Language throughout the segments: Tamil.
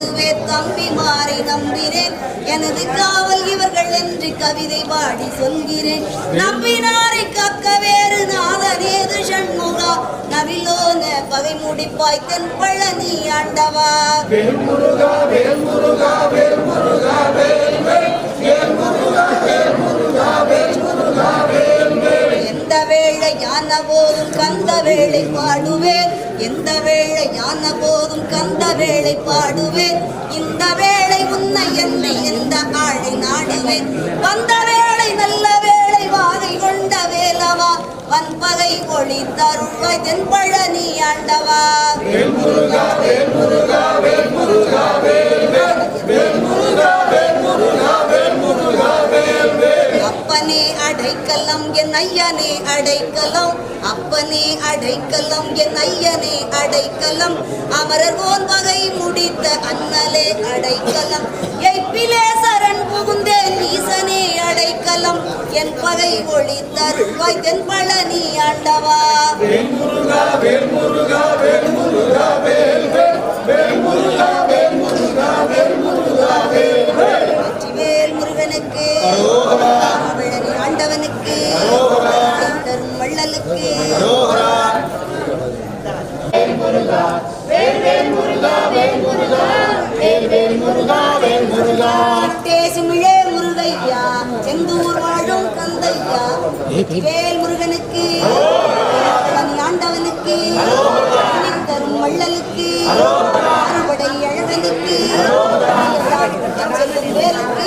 இதுவே தம்பி மாறி நம்பினேன் எனது காவல் இவர்கள் என்று கவிதை பாடி சொல்கிறேன். நம்பினாரை காக்க வேறு நாதனேது சண்முகா. நவிலோன பகை முடிப்பாய் தென் பழனி ஆண்டவா வேளையான போதும் கந்த வேளை பாடுவேன். எந்த வேளையான போதும் கந்த வேளை பாடுவேன். இந்த வேளை உன்னை என்னை எந்த ஆளை நாடுவேன். வந்த வேளை நல்ல வேளை வாகை கொண்ட வேலவா. வன்பகை ஒளி தருள்வாய் தென்பழனி ஆண்டவா. என் ஐயனே அடைக்கலம் அப்பனே அடைக்கலம் என் ஐயனே அடைக்கலம். அமரர் ஓன் வகை முடித்த அண்ணலே அடைக்கலம். எய்ப்பிலே சரண் புகுந்தேன் ஈசனே அடைக்கலம். என் பகை ஒளி தருள்வாய் தென் பழனி ஆண்டவா. வேல்முருகா வேல்முருகா வேல்முருகா வெற்றிவேல் தேசுமிழே முருகையா செந்தூர் வாழும் கந்தையா. வேல் முருகனுக்கு பழனி ஆண்டவனுக்கு தரும் வள்ளலுக்கு அறுபடை அழகனுக்கு வேலுக்கு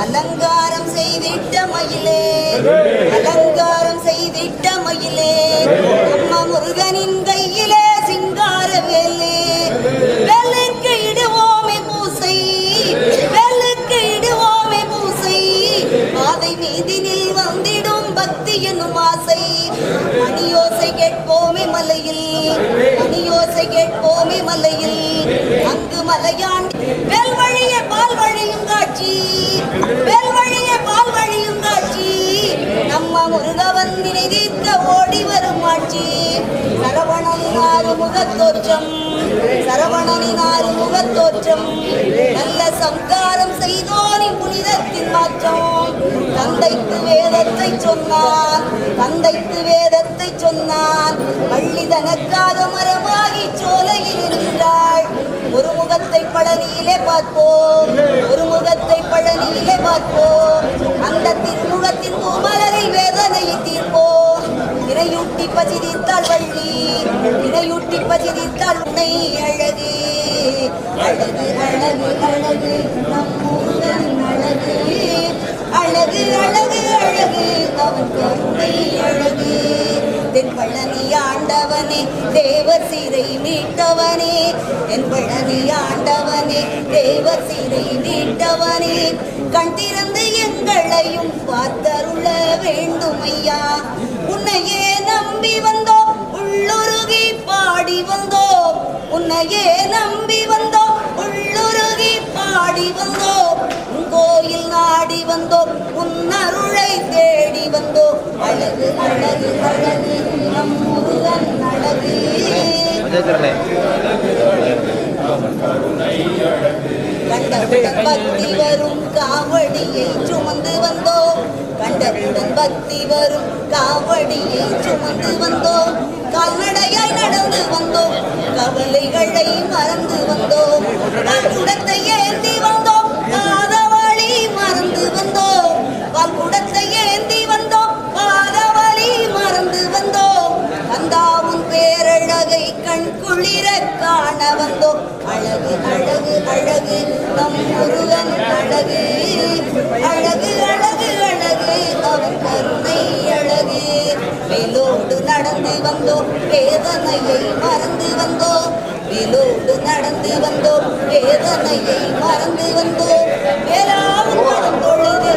அலங்காரம் செய்திட்ட மயிலே. அலங்காரம் செய்திட்ட மயிலே. அம்மா முருகனின் கையிலே சிங்கார வேலே. பாதை மீதினில் வந்திடும் பக்தி என்னும் ஆசை. மணியோசை கேட்போமே மலையில். மணியோசை கேட்போமே மலையில். அங்கு மலையாண்டி வெல் வழிய பால் வழியும் காட்சி. வெல் வழிய பால் வழியும் காட்சி. நம்ம முருகவன் நினைதீர்க்க ஓடி வரும் ஆட்சி. சரவணனின் ஆறு முகத்தோற்றம். சரவணனின் ஆறு முகத்தோற்றம். நல்ல சம்காரம் செய்தோரின் புனிதத்தின் மாற்றம். தந்தைக்கு வேதத்தை சொன்னான். தந்தைக்கு வேதத்தை சொன்னான். பள்ளி தனக்காக மரமாகி சோலையில் இருந்தாள். ஒரு முகத்தை பழனியிலே பார்ப்போம். ஒரு முகத்தை பழனியிலே பார்ப்போம். அந்த திருமுகத்தின் பூமலரை வேதனையை தீர்ப்போம். இணையூட்டி பசிதித்தாள் வள்ளி. இணையூட்டி பசிதித்தாள் உன்னை அழகு. அழகு அழகு அழகு நம்மூரன் அழகு. அழகு அழகு அழகு. அவன் கருணை அழகு. தென் பழனி ஆண்டவனே தேவர் சீரை மீட்டவனே. என் பழனி ஆண்டவனே தேவர் சீரை மீட்டவனே. கண் திறந்து எங்களையும் பார்த்தருள வேண்டும் ஐயா உன்னையே நம்பி வந்தோம் உள்ளுருகி பாடி வந்தோம். உன்னையே நம்பி வந்தோம் உள்ளுருகி பாடி வந்தோம். நாடி வந்தோம் உன் அருளை தேடி வந்தோம் அழகு அழகு அழகு நம் முருகன் அழகு. கண்டவுடன் பக்தி வரும் காவடியை சுமந்து வந்தோம் கண்டவுடன் பக்தி வரும் காவடியை சுமந்து வந்தோம் கால்நடையாய் நடந்து வந்தோம் கவலைகளை மறந்து வந்தோம் கட்டுடை கண் அழகு நம் முருகன் அழகு. அழகு அழகு அழகு அவன் கருணை அழகு. வேலோடு நடந்து வந்தோம் வேதனையை மறந்து வந்தோம் வேலோடு நடந்து வந்தோம் வேதனையை மறந்து வந்தோம் வேளாண் பொழுது